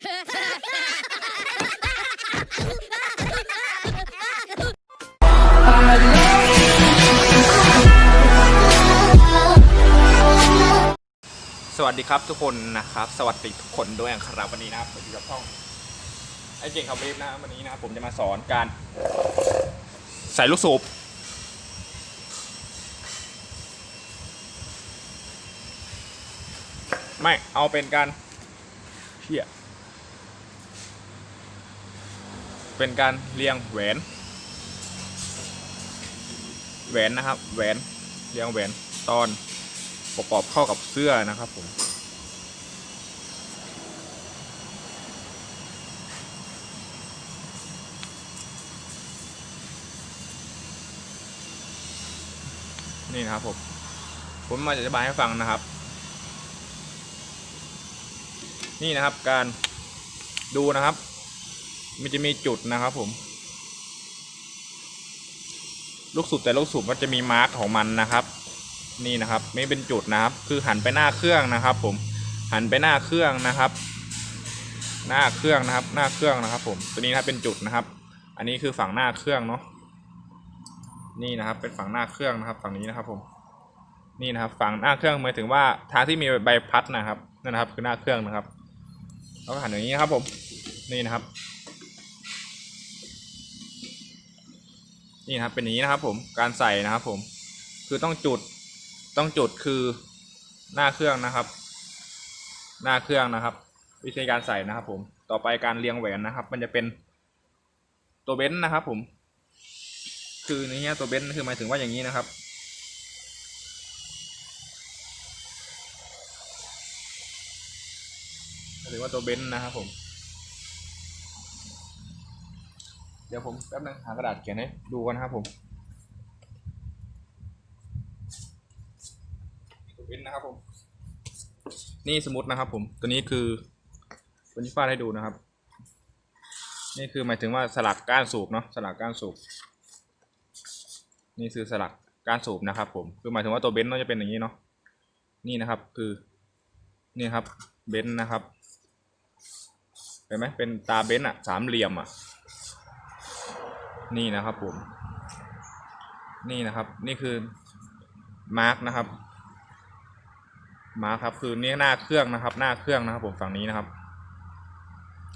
สวัสดีครับทุกคนนะครับ สวัสดีทุกคนด้วยครับวันนี้นะครับผมอยู่กับช่องไอเจงคาเวฟนะวันนี้นะครับผมจะมาสอนการ ใส่ลูกสูบไม่เอาเป็นการเชี่ย เป็นการเรียงแหวน แหวนนะครับ แหวนเรียงแหวนตอนประกอบเข้ากับเสื้อนะครับผมนี่นะครับผม ผมมาจะอธิบายให้ฟังนะครับ นี่นะครับการดูนะครับ มันจะมีจุดนะครับผม ลูกสูบแต่ลูกสูบมันจะมีมาร์กของมันนะครับ นี่นะครับไม่เป็นจุดนะครับ คือหันไปหน้าเครื่องนะครับ ผมหันไปหน้าเครื่องนะครับ หน้าเครื่องนะครับ หน้าเครื่องนะครับ ผมตัวนี้นะเป็นจุดนะครับ อันนี้คือฝั่งหน้าเครื่องเนาะนี่นะครับ เป็นฝั่งหน้าเครื่องนะครับ ฝั่งนี้นะครับ ผมนี่นะครับ ฝั่งหน้าเครื่องหมายถึงว่าทางที่มีใบพัดนะครับนั่นนะครับ คือหน้าเครื่องนะครับแล้วก็หันอย่างนี้นะครับ ผมนี่นะครับ นี่นะครับเป็นอย่างนี้นะครับผมการใส่นะครับผมคือต้องจุดต้องจุดคือหน้าเครื่องนะครับ หน้าเครื่องนะครับ วิธีการใส่นะครับ ผมต่อไปการเรียงแหวนนะครับ มันจะเป็นตัวเบนซ์นะครับ ผม คือในนี้ตัวเบนซ์คือหมายถึงว่าอย่างนี้นะครับหมายถึงว่าตัวเบนซ์นะครับผม เดี๋ยวผมแป๊บนึงหากระดาษเขียนให้ดูกันนะครับผมวินนะครับผม นี่สมมตินะครับ ผม ตัวนี้คือตัวนี้ฟาดให้ดูนะครับ นี่คือหมายถึงว่าสลักก้านสูบเนาะสลักก้านสูบ นี่คือสลักก้านสูบนะครับ ผม คือหมายถึงว่าตัวเบนซ์น่าจะเป็นอย่างนี้เนาะ นี่นะครับคือ นี่ครับเบนซ์นะครับเห็นไหมเป็นตาเบนซ์อะสามเหลี่ยมอะ นี่นะครับผม นี่นะครับ นี่คือมาร์กนะครับ มาร์กครับ คือนี่หน้าเครื่องนะครับ หน้าเครื่องนะครับ ผมฝั่งนี้นะครับ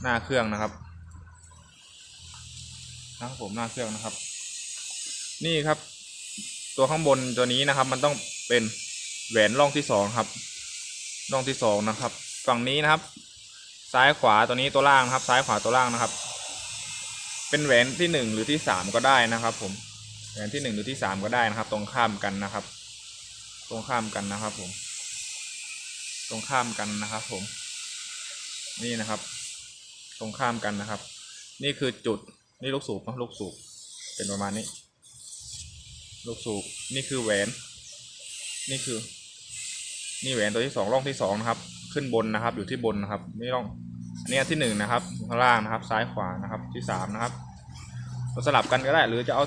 หน้าเครื่องนะครับนะครับผมหน้าเครื่องนะครับ นี่ครับ ตัวข้างบนตัวนี้นะครับ มันต้องเป็นแหวนร่องที่สองครับ ร่องที่สองนะครับ ฝั่งนี้นะครับ ซ้ายขวาตัวนี้ตัวล่างนะครับ ซ้ายขวาตัวล่างนะครับ เป็นแหวนที่หนึ่งหรือที่สามก็ได้นะครับ ผมแหวนที่หนึ่งหรือที่สามก็ได้นะครับ ตรงข้ามกันนะครับ ตรงข้ามกันนะครับ ผม ตรงข้ามกันนะครับ ผม นี่นะครับ ตรงข้ามกันนะครับ นี่คือจุดนี่ลูกสูบนะลูกสูบเป็นประมาณนี้ ลูกสูบนี่คือแหวน นี่คือ นี่แหวนตัวที่สองร่องที่สองนะครับ ขึ้นบนนะครับ อยู่ที่บนนะครับ นี่ร่อง อันนี้ที่หนึ่งนะครับข้างล่างนะครับ ซ้ายขวานะครับ ที่สามนะครับเราสลับกันก็ได้ หรือจะเอา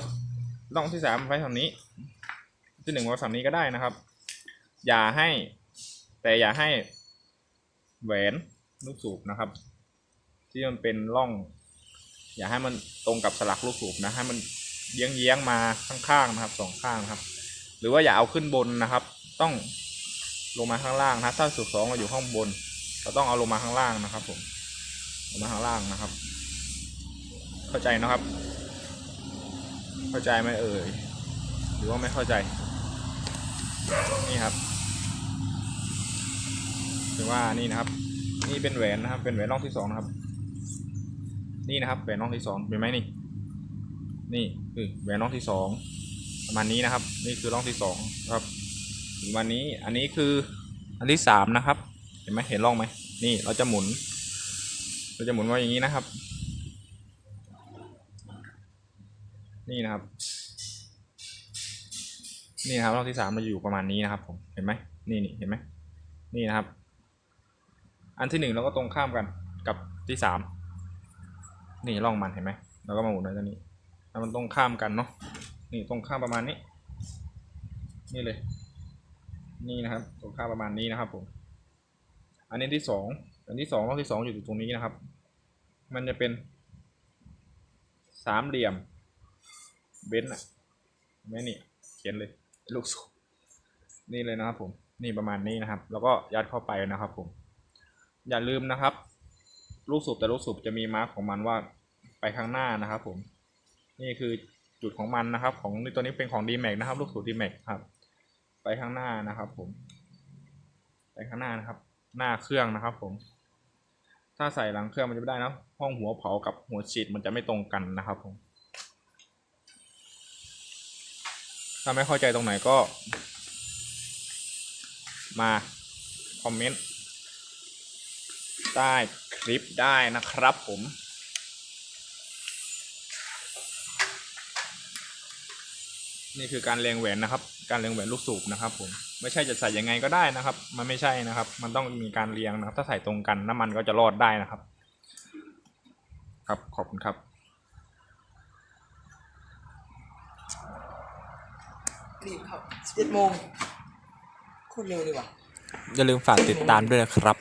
ร่องที่สามไว้ฝั่งนี้ ที่หนึ่งไว้ฝั่งนี้ก็ได้นะครับ อย่าให้ แต่อย่าให้ แหวนลูกสูบนะครับ ที่มันเป็นร่อง อย่าให้มันตรงกับสลักลูกสูบนะให้มันเยี้ยงๆมาข้างๆนะครับสองข้างครับ หรือว่าอย่าเอาขึ้นบนนะครับ ต้องลงมาข้างล่างนะถ้าสูบสองเราอยู่ข้างบนเราต้องเอาลงมาข้างล่างนะครับผม ลงมาข้างล่างนะครับ เข้าใจนะครับ เข้าใจไหมเอ่ยหรือว่าไม่เข้าใจ นี่ครับถือว่านี่นะครับ นี่เป็นแหวนนะครับ เป็นแหวนร่องที่สองนะครับ นี่นะครับแหวนร่องที่สองเป็นไหมนี่ นี่คือแหวนร่องที่สองประมาณนี้นะครับ นี่คือร่องที่สองครับถึงวันนี้อันนี้คืออันที่สามนะครับ เห็นไหมเห็นร่องไหมนี่เราจะหมุน เราจะหมุนไว่าอย่างนี้นะครับ นี่นะครับ นี่นะครับร่องที่สามเราอยู่ประมาณนี้นะครับผมเห็นไหมนี่นี่เห็นไหมนี่นะครับ อันที่หนึ่งเราก็ตรงข้ามกันกับที่สามนี่ร่องมันเห็นไหมเราก็มาหมุนไว้ตรงนี้แล้วมันตรงข้ามกันเนาะนี่ตรงข้ามประมาณนี้ นี่เลย นี่นะครับ ตรงข้ามประมาณนี้นะครับผม อันนี้ที่สอง อันที่สองร่องที่สองอยู่ตรงนี้นะครับ มันจะเป็นสามเหลี่ยมเบ้นอะไม่นี่เขียนเลยลูกสูบนี่เลยนะครับผมนี่ประมาณนี้นะครับ แล้วก็ยัดเข้าไปนะครับผม อย่าลืมนะครับ ลูกสูบแต่ลูกสูบจะมีมาร์กของมันว่าไปข้างหน้านะครับ ผม นี่คือจุดของมันนะครับ ของตัวนี้เป็นของ d m a x นะครับ ลูกสูบ d m a x ครับ ไปข้างหน้านะครับ ผม ไปข้างหน้านะครับ หน้าเครื่องนะครับ ผม ถ้าใส่หลังเครื่องมันจะไม่ได้นะ ห้องหัวเผากับหัวฉีดมันจะไม่ตรงกันนะครับผม ถ้าไม่เข้าใจตรงไหนก็ มาคอมเมนต์ใต้คลิปได้นะครับผมนี่คือการเรียงแหวนนะครับ การเรียงแหวนลูกสูบนะครับผม ไม่ใช่จะใส่ยังไงก็ได้นะครับ มันไม่ใช่นะครับ มันต้องมีการเรียงนะครับ ถ้าใส่ตรงกันน้ำมันก็จะรอดได้นะครับ ครับขอบคุณครับรีบครับเจ็ดโมงโคตรเร็วเลยว่ะอย่าลืมฝากติดตามด้วยนะครับ